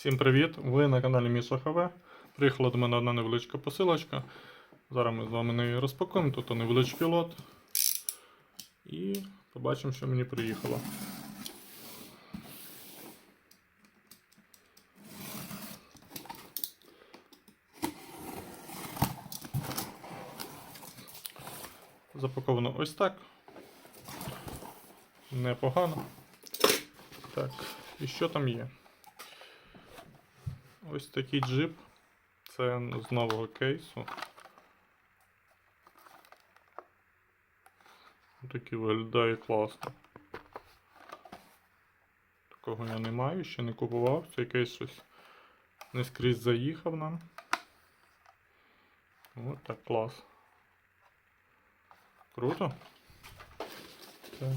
Всім привіт! Ви на каналі Міша ХВ. Приїхала до мене одна невеличка посилочка. Зараз ми з вами неї розпакуємо. Тут невеличкий лот. І побачимо, що мені приїхало. Запаковано ось так. Непогано. Так, і що там є? Ось такий джип. Це з нового кейсу. Такий виглядає класно. Такого я не маю, ще не купував. Цей кейс щось не скрізь заїхав нам. Ось так клас. Круто. Так.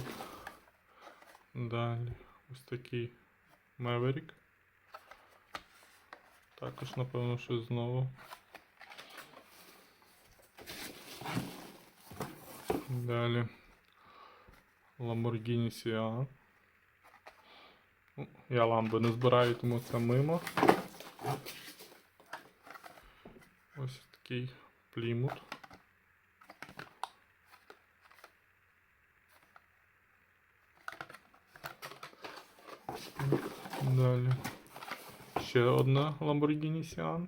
Далі. Ось такий Maverick. Також, напевно, щось знову. Далі. Lamborghini Sian. Ну, Я ламби не збираю, тому це мимо. Ось такий плімут. Далі. Ще одна Lamborghini Sian.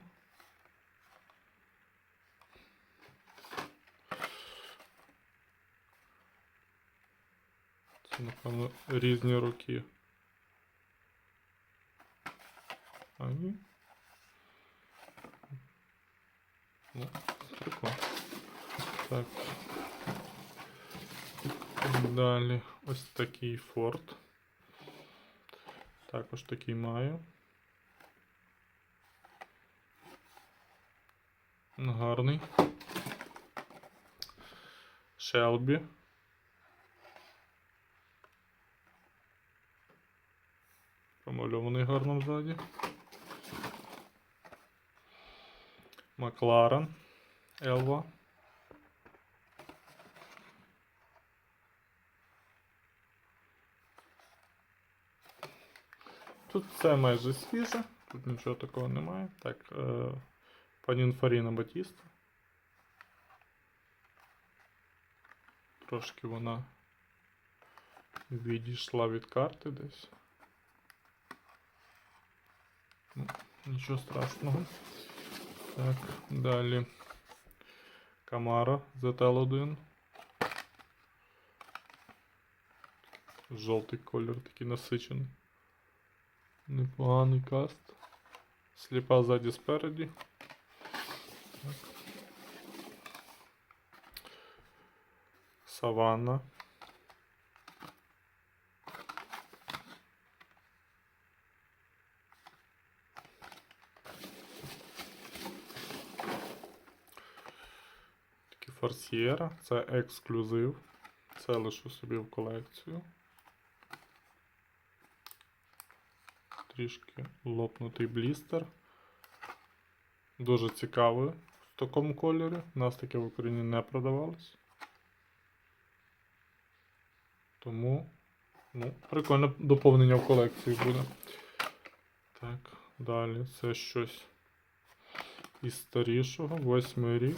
Це, напевно, різні роки. А ні. Ну, прикольно. Так. Далі ось такий Ford. Також такий маю. Гарний. Шелбі. Промальований гарно ззаді. Макларен. Елва. Тут все майже свіже, тут нічого такого немає. Так, е, Панінфаріна Батіста. Трошки вона відійшла від карти десь. Ну, нічого страшного. Так, далі. Камара ZL1. Жовтий колір такий насичений. Непоганий каст. Сліпа ззаді спереді. Саванна. Такі форсієра. Це ексклюзив. Це лишу собі в колекцію. Трішки лопнутий блістер. Дуже цікавий в такому кольорі. У нас таке в Україні не продавалось. Тому, ну, прикольне доповнення в колекції буде. Так, далі це щось із старішого, восьмий рік.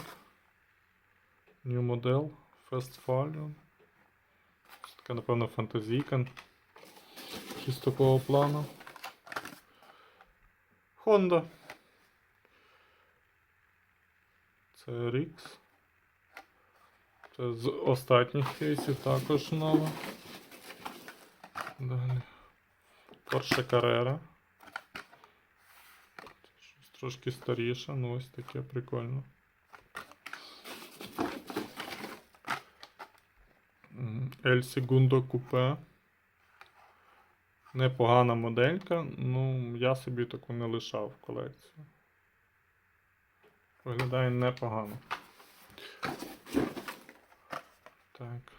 New Model, Fast Fallion. Це така, напевно, фантазійка. Щось такого плану. Honda. Rix. Це з останніх кейсів також нова. Далі. Porsche Carrera. Щось трошки старіше, ну ось таке прикольно. El Segundo Coupe. Непогана моделька, ну я собі таку не лишав в колекцію. Виглядає непогано. Так.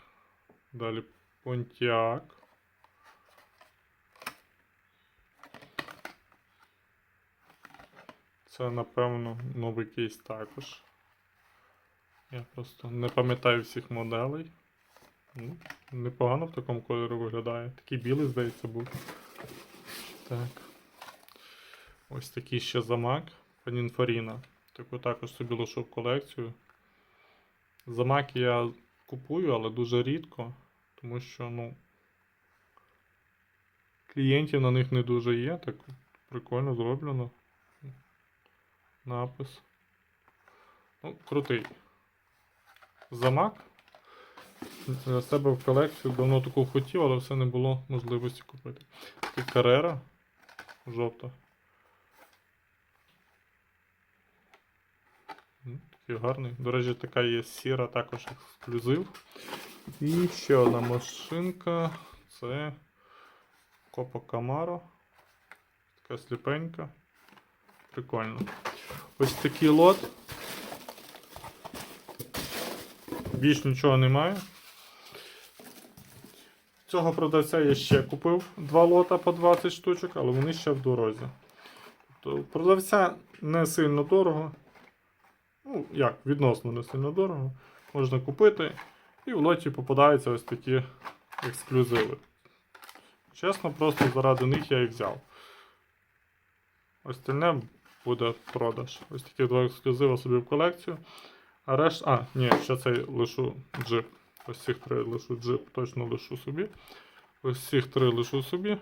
Далі Pontiac. Це, напевно, новий кейс також. Я просто не пам'ятаю всіх моделей. Ну, непогано в такому кольорі виглядає. Такий білий, здається, був. Так. Ось такий ще замак Панінфоріна. Таку також собі лишу колекцію. Замаки я купую, але дуже рідко, тому що, ну, клієнтів на них не дуже є. Так прикольно зроблено. Напис. Ну, крутий. Замак. Для себе в колекцію давно таку хотів, але все не було можливості купити. Такий Carrera жовта. Такий гарний. До речі, така є сіра, також ексклюзив. І ще одна машинка. Це Копа Camaro. Така сліпенька. Прикольно. Ось такий лот. Більш нічого немає. Цього продавця я ще купив два лота по 20 штучок, але вони ще в дорозі. Тобто продавця не сильно дорого. Ну, як, відносно не сильно дорого. Можна купити. І в лоті попадаються ось такі ексклюзиви. Чесно, просто заради них я їх взяв. Остальне буде продаж. Ось такі два ексклюзиви собі в колекцію. А решт. А, ні, ще цей лишу джип. Ось цих три лишу джип, точно лишу собі. Ось цих три лишу собі.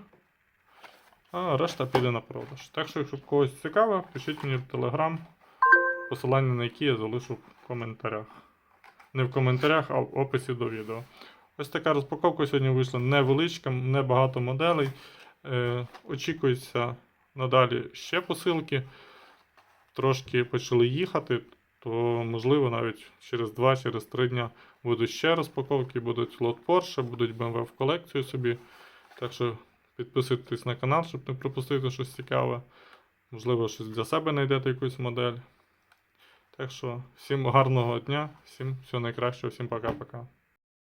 А решта піде на продаж. Так що, якщо когось цікаво, пишіть мені в телеграм, посилання на які я залишу в коментарях. Не в коментарях, а в описі до відео. Ось така розпаковка сьогодні вийшла невеличка, небагато моделей. Е, очікується надалі ще посилки. Трошки почали їхати, то можливо навіть через 2-3 дня будуть ще розпаковки, будуть лот Porsche, будуть BMW в колекцію собі. Так що підписуйтесь на канал, щоб не пропустити щось цікаве. Можливо, щось для себе знайдете якусь модель. Так що всім гарного дня, всім всього найкращого, всім пока-пока.